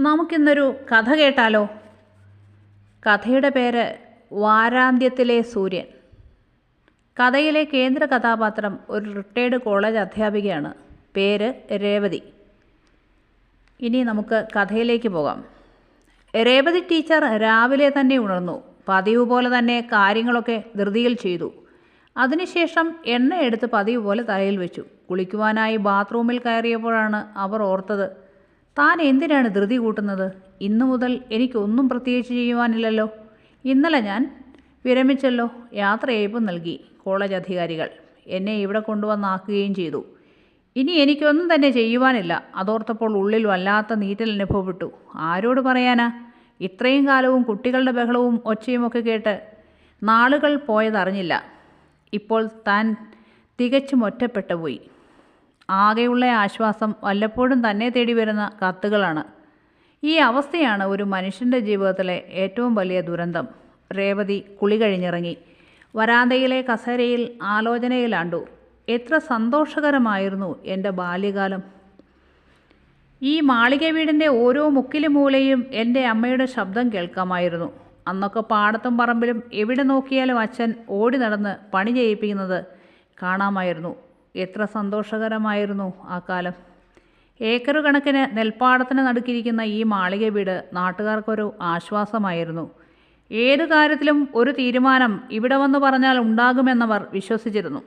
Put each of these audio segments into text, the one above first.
നമുക്കിന്നൊരു കഥ കേട്ടാലോ? കഥയുടെ പേര് വാരാന്ത്യത്തിലെ സൂര്യൻ. കഥയിലെ കേന്ദ്ര കഥാപാത്രം ഒരു റിട്ടയർഡ് കോളേജ് അധ്യാപികയാണ്. പേര് രേവതി. ഇനി നമുക്ക് കഥയിലേക്ക് പോകാം. രേവതി ടീച്ചർ രാവിലെ തന്നെ ഉണർന്നു. പതിവ് പോലെ തന്നെ കാര്യങ്ങളൊക്കെ ധൃതിയിൽ ചെയ്തു. അതിനുശേഷം എണ്ണ എടുത്ത് പതിവ് പോലെ തലയിൽ വെച്ചു. കുളിക്കുവാനായി ബാത്റൂമിൽ കയറിയപ്പോഴാണ് അവർ ഓർത്തത് താൻ എന്തിനാണ് ധൃതി കൂട്ടുന്നത്? ഇന്നു മുതൽ എനിക്കൊന്നും പ്രത്യേകിച്ച് ചെയ്യുവാനില്ലല്ലോ. ഇന്നലെ ഞാൻ വിരമിച്ചല്ലോ. യാത്രയയപ്പ് നൽകി കോളേജ് അധികാരികൾ എന്നെ ഇവിടെ കൊണ്ടുവന്നാക്കുകയും ചെയ്തു. ഇനി എനിക്കൊന്നും തന്നെ ചെയ്യുവാനില്ല. അതോർത്തപ്പോൾ ഉള്ളിൽ വല്ലാത്ത നീറ്റൽ അനുഭവപ്പെട്ടു ആരോട് പറയാനാ? ഇത്രയും കാലവും കുട്ടികളുടെ ബഹളവും ഒച്ചയുമൊക്കെ കേട്ട് നാളുകൾ പോയതറിഞ്ഞില്ല. ഇപ്പോൾ താൻ തികച്ചും ഒറ്റപ്പെട്ടു പോയി. ആകെയുള്ള ആശ്വാസം വല്ലപ്പോഴും തന്നെ തേടി വരുന്ന കത്തുകളാണ്. ഈ അവസ്ഥയാണ് ഒരു മനുഷ്യന്റെ ജീവിതത്തിലെ ഏറ്റവും വലിയ ദുരന്തം. രേവതി കുളി കഴിഞ്ഞിറങ്ങി. വരാന്തയിലെ കസേരയിൽ ആലോചനയിലാണ്ടു. എത്ര സന്തോഷകരമായിരുന്നു എന്റെ ബാല്യകാലം. ഈ മാളിക വീടിന്റെ ഓരോ മുക്കിലും മൂലയും എന്റെ അമ്മയുടെ ശബ്ദം കേൾക്കാമായിരുന്നു. അന്നൊക്കെ പാടത്തും പറമ്പിലും എവിടെ നോക്കിയാലും അച്ഛൻ ഓടി നടന്ന് പണി ചെയ്യിപ്പിക്കുന്നത് കാണാമായിരുന്നു. എത്ര സന്തോഷകരമായിരുന്നു ആ കാലം. ഏക്കർ കണക്കിന് നെൽപ്പാടത്തിന് നടുക്കിയിരിക്കുന്ന ഈ മാളിക വീട് നാട്ടുകാർക്കൊരു ആശ്വാസമായിരുന്നു. ഏതു കാര്യത്തിലും ഒരു തീരുമാനം ഇവിടെ വന്ന് പറഞ്ഞാൽ ഉണ്ടാകുമെന്നവർ വിശ്വസിച്ചിരുന്നു.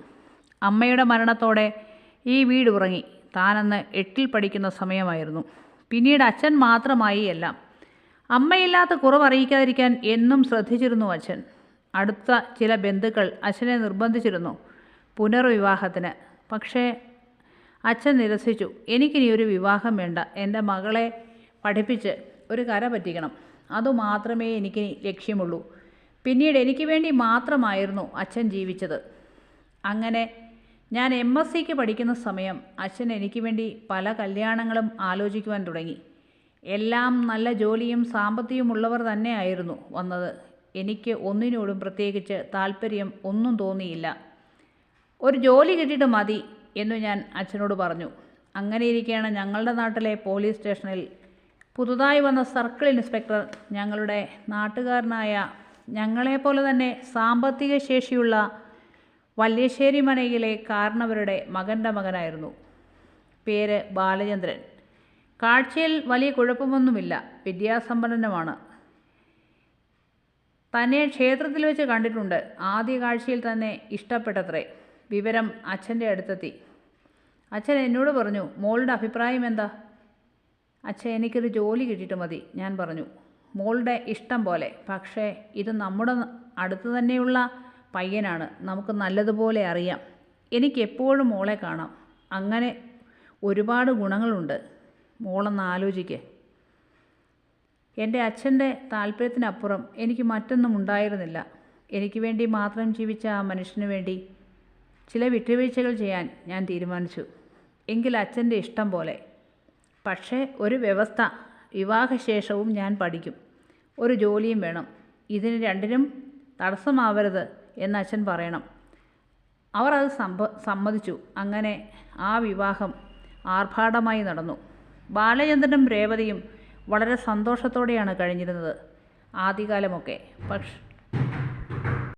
അമ്മയുടെ മരണത്തോടെ ഈ വീട് ഉറങ്ങി. താനന്ന് എട്ടിൽ പഠിക്കുന്ന സമയമായിരുന്നു. പിന്നീട് അച്ഛൻ മാത്രമായി എല്ലാം. അമ്മയില്ലാത്ത കുറവറിയിക്കാതിരിക്കാൻ എന്നും ശ്രദ്ധിച്ചിരുന്നു അച്ഛൻ. അടുത്ത ചില ബന്ധുക്കൾ അച്ഛനെ നിർബന്ധിച്ചിരുന്നു. പുനർവിവാഹത്തിന്. പക്ഷേ അച്ഛൻ നിരസിച്ചു എനിക്കിനി ഒരു വിവാഹം വേണ്ട. എന്റെ മകളെ പഠിപ്പിച്ച് ഒരു കര പറ്റിക്കണം. അതുമാത്രമേ എനിക്ക് ലക്ഷ്യമുള്ളൂ. പിന്നീട് എനിക്ക് വേണ്ടി മാത്രമായിരുന്നു അച്ഛൻ ജീവിച്ചത്. അങ്ങനെ ഞാൻ എം എസ് സിക്ക് പഠിക്കുന്ന സമയം അച്ഛൻ എനിക്ക് വേണ്ടി പല കല്യാണങ്ങളും ആലോചിക്കുവാൻ തുടങ്ങി. എല്ലാം നല്ല ജോലിയും സാമ്പത്തികമുള്ളവർ തന്നെയായിരുന്നു വന്നത്. എനിക്ക് ഒന്നിനോടും പ്രത്യേകിച്ച് താല്പര്യം ഒന്നും തോന്നിയില്ല. ഒരു ജോലി കിട്ടിയിട്ട് മതി എന്നു ഞാൻ അച്ഛനോട് പറഞ്ഞു. അങ്ങനെ ഇരിക്കുകയാണ് ഞങ്ങളുടെ നാട്ടിലെ പോലീസ് സ്റ്റേഷനിൽ പുതുതായി വന്ന സർക്കിൾ ഇൻസ്പെക്ടർ ഞങ്ങളുടെ നാട്ടുകാരനായ ഞങ്ങളെപ്പോലെ തന്നെ സാമ്പത്തിക ശേഷിയുള്ള വല്യശ്ശേരി മനയിലെ കാരണവരുടെ മകന്റെ മകനായിരുന്നു. പേര് ബാലചന്ദ്രൻ. കാഴ്ചയിൽ വലിയ കുഴപ്പമൊന്നുമില്ല. വിദ്യാസമ്പന്നനുമാണ്. തന്നെ ക്ഷേത്രത്തിൽ വെച്ച് കണ്ടിട്ടുണ്ട്. ആദ്യ കാഴ്ചയിൽ തന്നെ ഇഷ്ടപ്പെട്ടത്രേ. വിവരം അച്ഛന്റെ അടുത്തെത്തി. അച്ഛൻ എന്നോട് പറഞ്ഞു മോളുടെ അഭിപ്രായം എന്താ? അച്ഛൻ എനിക്കൊരു ജോലി കിട്ടിയിട്ട് മതി ഞാൻ പറഞ്ഞു. മോളുടെ ഇഷ്ടം പോലെ പക്ഷേ ഇത് നമ്മുടെ അടുത്ത് തന്നെയുള്ള പയ്യനാണ്. നമുക്ക് നല്ലതുപോലെ അറിയാം. എനിക്കെപ്പോഴും മോളെ കാണാം. അങ്ങനെ ഒരുപാട് ഗുണങ്ങളുണ്ട്. മോളൊന്ന് ആലോചിക്ക്. എന്റെ അച്ഛന്റെ താല്പര്യത്തിനപ്പുറം എനിക്ക് മറ്റൊന്നും ഉണ്ടായിരുന്നില്ല. എനിക്ക് വേണ്ടി മാത്രം ജീവിച്ച ആ മനുഷ്യന് വേണ്ടി ചില വിട്ടുവീഴ്ചകൾ ചെയ്യാൻ ഞാൻ തീരുമാനിച്ചു. എങ്കിൽ അച്ഛന്റെ ഇഷ്ടം പോലെ. പക്ഷേ ഒരു വ്യവസ്ഥ വിവാഹശേഷവും ഞാൻ പഠിക്കും. ഒരു ജോലിയും വേണം. ഇതിന് രണ്ടിനും തടസ്സമാവരുത് എന്ന് അച്ഛൻ പറയണം. അവർ അത് സമ്പ സമ്മതിച്ചു. അങ്ങനെ ആ വിവാഹം ആർഭാടമായി നടന്നു. ബാലചന്ദ്രനും രേവതിയും വളരെ സന്തോഷത്തോടെയാണ് കഴിഞ്ഞിരുന്നത്. ആദ്യകാലമൊക്കെ. പക്ഷെ